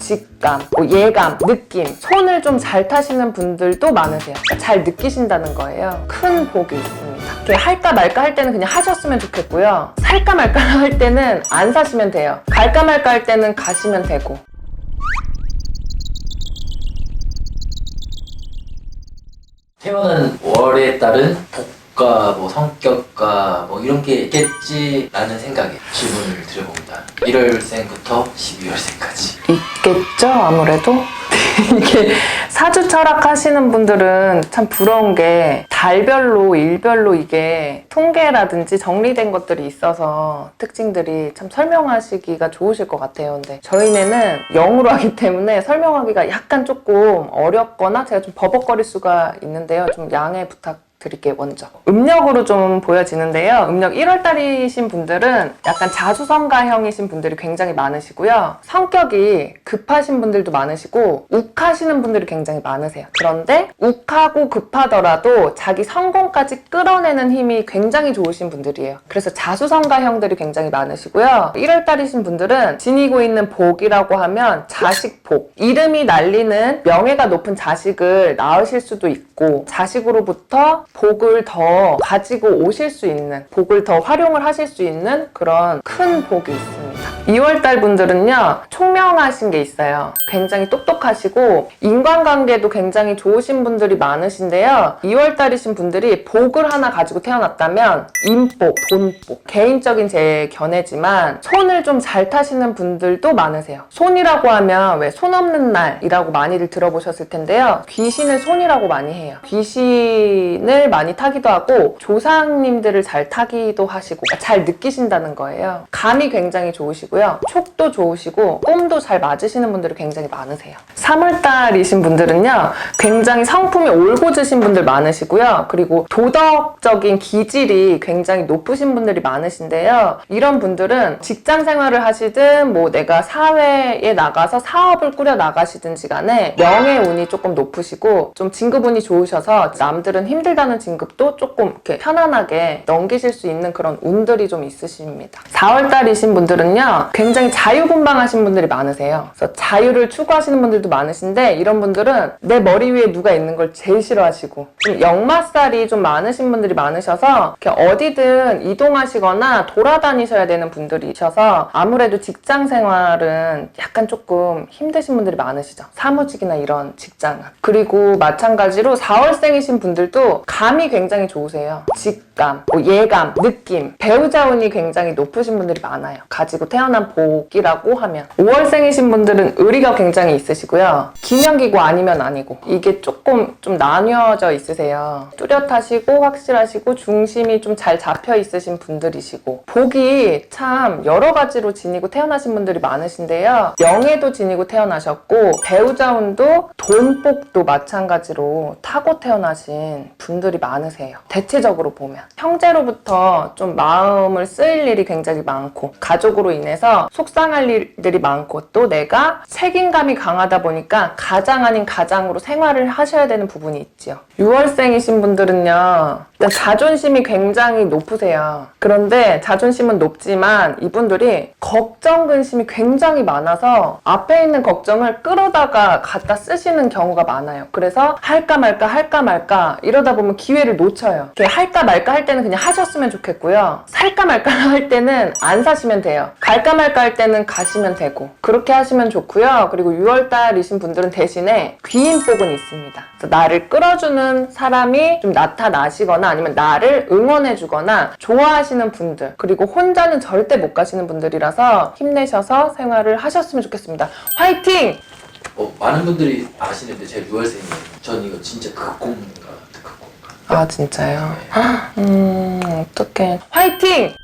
직감, 뭐 예감, 느낌, 손을 좀 잘 타시는 분들도 많으세요. 그러니까 잘 느끼신다는 거예요. 큰 복이 있습니다. 이렇게 할까 말까 할 때는 그냥 하셨으면 좋겠고요. 살까 말까 할 때는 안 사시면 돼요. 갈까 말까 할 때는 가시면 되고. 태어난 월에 따른 복과 뭐 성격과 뭐 이런 게 있겠지라는 생각에 질문을 드려봅니다. 1월생부터 12월생까지. 있겠죠, 아무래도? 이게 사주 철학 하시는 분들은 참 부러운 게 달별로, 일별로 이게 통계라든지 정리된 것들이 있어서 특징들이 참 설명하시기가 좋으실 것 같아요. 근데 저희네는 영으로 하기 때문에 설명하기가 약간 조금 어렵거나 제가 좀 버벅거릴 수가 있는데요. 좀 양해 부탁 드릴게요, 먼저. 음력으로 좀 보여지는데요. 음력 1월달이신 분들은 약간 자수성가형이신 분들이 굉장히 많으시고요. 성격이 급하신 분들도 많으시고, 욱하시는 분들이 굉장히 많으세요. 그런데 욱하고 급하더라도 자기 성공까지 끌어내는 힘이 굉장히 좋으신 분들이에요. 그래서 자수성가형들이 굉장히 많으시고요. 1월달이신 분들은 지니고 있는 복이라고 하면 자식복. 이름이 날리는 명예가 높은 자식을 낳으실 수도 있고, 자식으로부터 복을 더 가지고 오실 수 있는, 복을 더 활용을 하실 수 있는 그런 큰 복이 있습니다. 2월달 분들은요, 총명하신 게 있어요. 굉장히 똑똑하시고, 인간관계도 굉장히 좋으신 분들이 많으신데요. 2월달이신 분들이 복을 하나 가지고 태어났다면, 인복, 돈복. 개인적인 제 견해지만, 손을 좀 잘 타시는 분들도 많으세요. 손이라고 하면 왜 손 없는 날이라고 많이들 들어보셨을 텐데요. 귀신을 손이라고 많이 해요. 귀신을 많이 타기도 하고, 조상님들을 잘 타기도 하시고, 잘 느끼신다는 거예요. 감이 굉장히 좋으시고 요. 촉도 좋으시고, 꿈도 잘 맞으시는 분들이 굉장히 많으세요. 3월달이신 분들은요, 굉장히 성품이 올곧으신 분들 많으시고요. 그리고 도덕적인 기질이 굉장히 높으신 분들이 많으신데요. 이런 분들은 직장 생활을 하시든, 뭐 내가 사회에 나가서 사업을 꾸려 나가시든지 간에 명예운이 조금 높으시고, 좀 진급운이 좋으셔서 남들은 힘들다는 진급도 조금 이렇게 편안하게 넘기실 수 있는 그런 운들이 좀 있으십니다. 4월달이신 분들은요, 굉장히 자유분방하신 분들이 많으세요. 그래서 자유를 추구하시는 분들도 많으신데, 이런 분들은 내 머리 위에 누가 있는 걸 제일 싫어하시고, 좀 역마살이 좀 많으신 분들이 많으셔서, 이렇게 어디든 이동하시거나 돌아다니셔야 되는 분들이셔서, 아무래도 직장 생활은 약간 조금 힘드신 분들이 많으시죠. 사무직이나 이런 직장은. 그리고 마찬가지로 4월생이신 분들도 감이 굉장히 좋으세요. 직감, 뭐 예감, 느낌, 배우자 운이 굉장히 높으신 분들이 많아요. 가지고 태어 난 복이라고 하면. 5월생이신 분들은 의리가 굉장히 있으시고요. 기명기고 아니면 아니고. 이게 조금 좀 나뉘어져 있으세요. 뚜렷하시고 확실하시고 중심이 좀 잘 잡혀 있으신 분들이시고. 복이 참 여러 가지로 지니고 태어나신 분들이 많으신데요. 명예도 지니고 태어나셨고 배우자 운도 돈복도 마찬가지로 타고 태어나신 분들이 많으세요. 대체적으로 보면. 형제로부터 좀 마음을 쓰일 일이 굉장히 많고, 가족으로 인해서 속상할 일들이 많고, 또 내가 책임감이 강하다 보니까 가장 아닌 가장으로 생활을 하셔야 되는 부분이 있죠. 6월생이신 분들은요, 일단 자존심이 굉장히 높으세요. 그런데 자존심은 높지만 이분들이 걱정, 근심이 굉장히 많아서 앞에 있는 걱정을 끌어다가 갖다 쓰시는 경우가 많아요. 그래서 할까 말까 할까 말까 이러다 보면 기회를 놓쳐요. 할까 말까 할 때는 그냥 하셨으면 좋겠고요. 살까 말까 할 때는 안 사시면 돼요. 갈까 말까 할 때는 가시면 되고 그렇게 하시면 좋고요. 그리고 6월달이신 분들은 대신에 귀인복은 있습니다. 나를 끌어주는 사람이 좀 나타나시거나 아니면 나를 응원해주거나 좋아하시는 분들 그리고 혼자는 절대 못 가시는 분들이라서 힘내셔서 생활을 하셨으면 좋겠습니다. 화이팅! 어, 많은 분들이 아시는데 제가 6월생이에요. 전 이거 진짜 극공인가 특극공인가. 아 진짜요? 음 어떡해 화이팅!